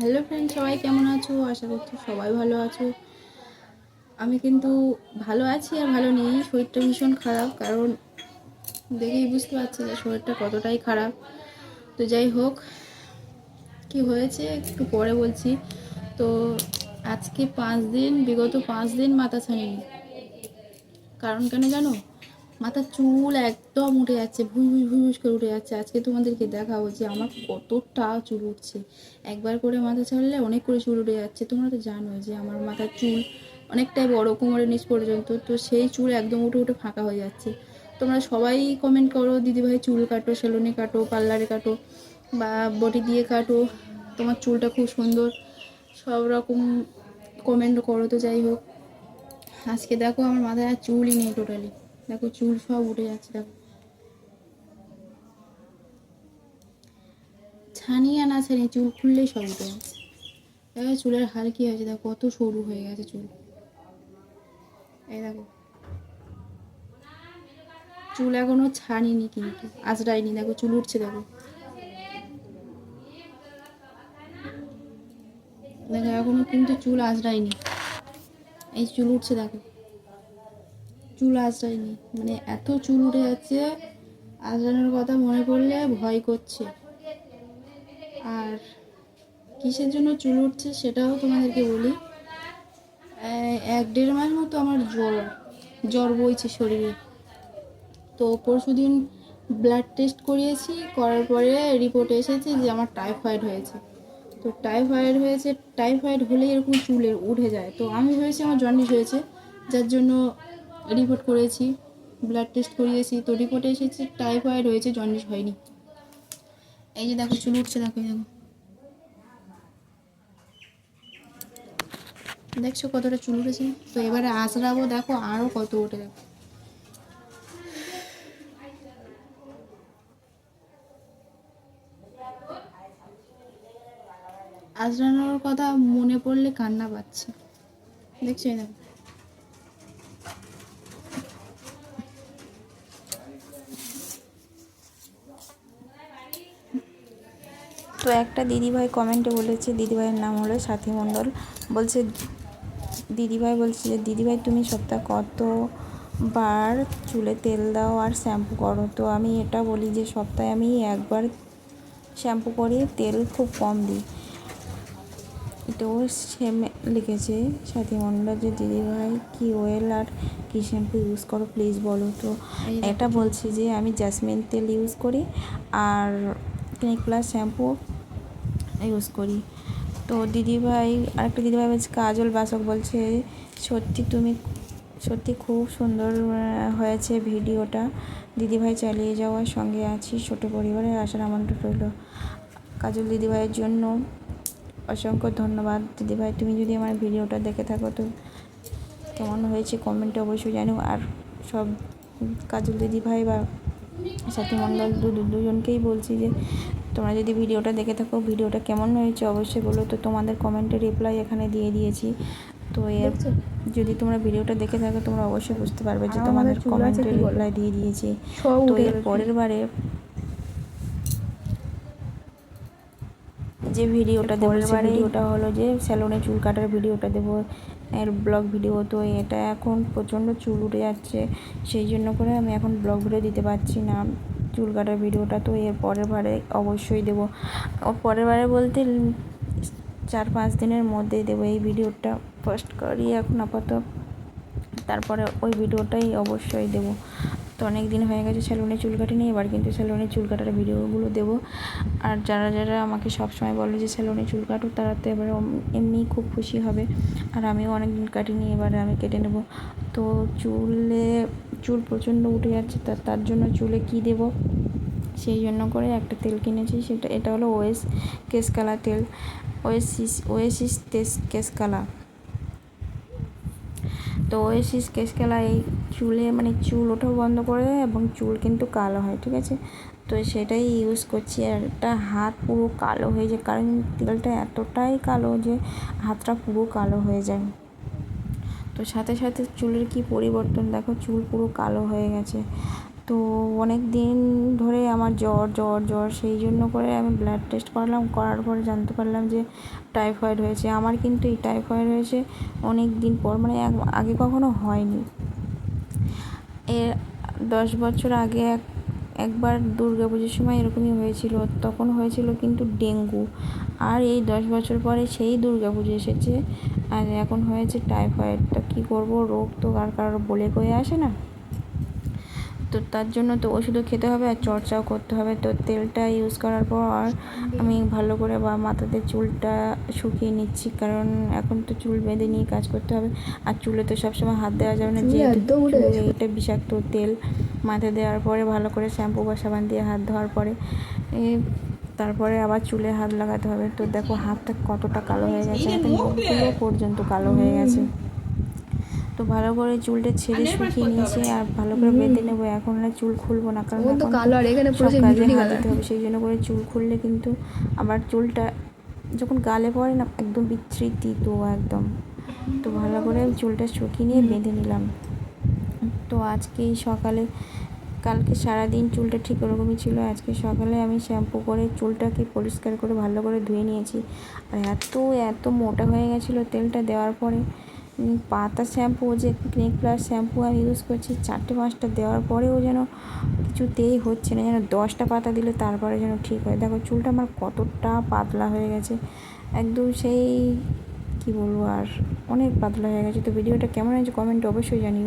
Hello friend সবাই কেমন আছো? আশা করছি সবাই ভালো আছো। আমি কিন্তু ভালো আছি আর ভালো নেই, শরীরটা ভীষণ খারাপ, কারণ দেখেই বুঝতে পারছি যে শরীরটা কতটাই খারাপ। তো যাই হোক, কি হয়েছে একটু পরে বলছি। তো আজকে পাঁচ দিন, বিগত পাঁচ দিন মাথা ছাড়িনি। কারণ কেন জানো? মাথার চুল একদম উঠে যাচ্ছে, ভুই ভুই ভুই ভুস করে উঠে যাচ্ছে। আজকে তোমাদেরকে দেখাবো যে আমার কতটা চুল উঠছে। একবার করে মাথা ছাড়লে অনেক করে চুল উঠে যাচ্ছে। তোমরা তো জানো যে আমার মাথার চুল অনেকটাই বড় কোমরের নিচ পর্যন্ত, তো সেই চুল একদম উঠে উঠে ফাঁকা হয়ে যাচ্ছে। তোমরা সবাই কমেন্ট করো, দিদিভাই চুল কাটো, সেলুনে কাটো, পার্লারে কাটো বা বটি দিয়ে কাটো, তোমার চুলটা খুব সুন্দর। সব রকম কমেন্ট করো তো যাই হোক। আজকে দেখো আমার মাথায় আর চুলই নেই টোটালি দেখো চুল সব উঠে যাচ্ছে, দেখো। ছানিয়ে না ছানিয়ে চুল খুললেই সব উঠে যাচ্ছে। দেখো চুলের হাল কি হয়েছে, দেখো কত সরু হয়ে গেছে চুল। এই দেখো। চুল এখনও ছানিনি কিন্তু আজরাইনি দেখো চুল উঠছে দেখো। দেখো এখনও কিন্তু চুল আজরাইনি এই চুল উঠছে দেখো। চুল আঁচড়ায়নি। মানে এত চুল উঠে যাচ্ছে, আঁচড়ানোর কথা মনে পড়লে ভয় করছে। আর কিসের জন্য চুল উঠছে সেটাও তোমাদেরকে বলি। এক দেড় মাস মতো আমার জ্বর জ্বর বইছে শরীরে। তো পরশু দিন ব্লাড টেস্ট করিয়েছি, করার পরে রিপোর্ট এসেছে যে আমার টাইফয়েড হয়েছে। তো টাইফয়েড হয়েছে টাইফয়েড হলেই এরকম চুলের উঠে যায়। তো আমি ভেবেছি আমার জন্ডিস হয়েছে, যার জন্য রিপোর্ট করেছি ব্লাড টেস্ট করিয়েছি, তো রিপোর্টে এসেছে টাইফয়েড হয়েছে জন্ডিস হয়নি। এই যে দেখো, চুল উঠছে, দেখো দেখো। দেখছ কতটা চুল উঠেছে? তো এবারে আঁচড়াবো, দেখো আরও কত উঠে দেখো। আজরানোর কথা মনে পড়লে কান্না পাচ্ছে। দেখছ দেখো। তো একটা দিদিভাই কমেন্টে বলেছে দিদিভাইয়ের নাম হলো সাথী মণ্ডল। বলছে দিদিভাই বলছে যে দিদিভাই তুমি সপ্তাহ কতবার চুলে তেল দাও আর শ্যাম্পু করো? তো আমি এটা বলি যে সপ্তাহে আমি একবার শ্যাম্পু করি তেল খুব কম দিই। তো সে লিখেছে সাথী মণ্ডল যে দিদিভাই কি ওয়েল আর কি শ্যাম্পু ইউজ করো প্লিজ বলো। তো এটা বলছি যে আমি জাসমিন তেল ইউজ করি আর ক্লিনিক প্লাস শ্যাম্পু ইউজ করি। তো দিদিভাই, আরেকটা দিদিভাই বলছে, কাজল বাসক বলছে, সত্যি তুমি, সত্যি খুব সুন্দর হয়েছে ভিডিওটা। দিদিভাই চালিয়ে যাওয়ার সঙ্গে আছি, ছোটো পরিবারের আশার আমন্ত্রণ রইল। কাজল দিদিভাইয়ের জন্য অসংখ্য ধন্যবাদ। দিদিভাই, তুমি যদি আমার ভিডিওটা দেখে থাকো তো কেমন হয়েছে কমেন্টে অবশ্যই জানো আর সব কাজল দিদিভাই বা সাথী মণ্ডল দু- দুজনকেই বলছি যে তোমরা যদি ভিডিওটা দেখে থাকো ভিডিওটা কেমন হয়েছে অবশ্যই বলো। তো তোমাদের কমেন্টে রিপ্লাই এখানে দিয়ে দিয়েছি। তো এর যদি তোমরা ভিডিওটা দেখে থাকো তোমরা অবশ্যই বুঝতে পারবে যে তোমাদের কমেন্টে রিপ্লাই দিয়ে দিয়েছি। তো এর পরের বারে যে ভিডিওটা দেবো সে ভিডিওটা হলো যে স্যালুনে চুল কাটার ভিডিওটা দেবো এর ব্লগ ভিডিও তো এটা এখন প্রচণ্ড চুল উঠে যাচ্ছে সেই জন্য করে আমি এখন ব্লগ ভিডিও দিতে পারছি না। চুল কাটার ভিডিওটা তো এর পরের বারে অবশ্যই দেবো। পরের বারে বলতে চার পাঁচ দিনের মধ্যে দেবো এই ভিডিওটা। ফার্স্ট করি এখন আপাতত। তারপরে ওই ভিডিওটাই অবশ্যই দেবো। তো অনেক দিন হয়ে গেছে স্যালুনে চুল কাটিনি, এবার কিন্তু স্যালুনে চুল কাটার ভিডিওগুলো দেবো। আর যারা যারা আমাকে সবসময় বলে যে স্যালুনে চুল কাটো, তারা তো এবার এমনিই খুব খুশি হবে। আর আমিও অনেক দিন কাটিনি, এবারে আমি কেটে নেব। তো চুলে, চুল প্রচণ্ড উঠে যাচ্ছে তার তার জন্য চুলে কী দেবো? সেই জন্য করে একটা তেল কিনেছি, সেটা, এটা হলো ওয়েস কেসকালা তেল। ওয়েসিস ওয়েসিস তেস, কেসকালা। তো এসিস কেস খেলা এই চুলে মানে চুল ওঠাও বন্ধ করে দেয় এবং চুল কিন্তু কালো হয়, ঠিক আছে? তো সেটাই ইউজ করছি আর একটা হাত পুরো কালো হয়ে যায়, কারণ তেলটা এতটাই কালো যে হাতটা পুরো কালো হয়ে যায়। তো সাথে সাথে চুলের কি পরিবর্তন? দেখো চুল পুরো কালো হয়ে গেছে। তো অনেক দিন ধরে আমার জ্বর জ্বর জ্বর, সেই জন্য করে আমি ব্লাড টেস্ট করালাম। করার পরে জানতে পারলাম যে টাইফয়েড হয়েছে। আমার কিন্তু এই টাইফয়েড হয়েছে অনেক দিন পর মানে আগে কখনো হয়নি। এর দশ বছর আগে এক, একবার দুর্গা পুজোর সময় এরকমই হয়েছিল। তখন হয়েছিল কিন্তু ডেঙ্গু। আর এই দশ বছর পরে সেই দুর্গা পুজো এসেছে। আর এখন হয়েছে টাইফয়েড তা কী করব? রোগ তো আর কারোর বলে কয়ে আসে না। তো তার জন্য তো ওষুধও খেতে হবে আর চর্চাও করতে হবে। তো তেলটা ইউজ করার পর আমি ভালো করে বা মাথাতে চুলটা শুকিয়ে নিচ্ছি। কারণ এখন তো চুল বেঁধে নিয়ে কাজ করতে হবে। আর চুলে তো সবসময় হাত দেওয়া যাবে না। যেহেতু এটা বিষাক্ত তেল। মাথায় দেওয়ার পরে ভালো করে শ্যাম্পু বা সাবান দিয়ে হাত ধোয়ার পরে। এ, তারপরে আবার চুলে হাত লাগাতে হবে। তো দেখো হাতটা কতটা কালো হয়ে গেছে। পর্যন্ত কালো হয়ে গেছে। তো ভালো করে চুলটা ছেড়ে শুকিয়ে নিয়েছি আর ভালো করে বেঁধে নেব। এখন আর চুল খুলবো না কারণ এখন সব কাজে হাত দিতে হবে সেই জন্য করে চুল খুললে কিন্তু আবার চুলটা যখন গালে পড়ে না একদম বিচ্ছিরি তো একদম। তো ভালো করে চুলটা শুকিয়ে নিয়ে বেঁধে নিলাম। তো আজকে সকালে কালকে সারাদিন চুলটা ঠিক ওরকমই ছিল আজকে সকালে আমি শ্যাম্পু করে চুলটাকে পরিষ্কার করে ভালো করে ধুয়ে নিয়েছি। আর এত এত মোটা হয়ে গেছিল তেলটা দেওয়ার পরে পাতা শ্যাম্পু, যে ক্লিনিক প্লাস শ্যাম্পু আমি ইউজ করছি, চারটে পাঁচটা দেওয়ার পরেও যেন কিছুতেই হচ্ছে না, যেন দশটা পাতা দিলে তারপরে যেন ঠিক হয়। দেখো, চুলটা আমার কতটা পাতলা হয়ে গেছে। একদম সেই, কি বলব আর, অনেক পাতলা হয়ে গেছে। তো ভিডিওটা কেমন হয়েছে কমেন্ট অবশ্যই জানিও।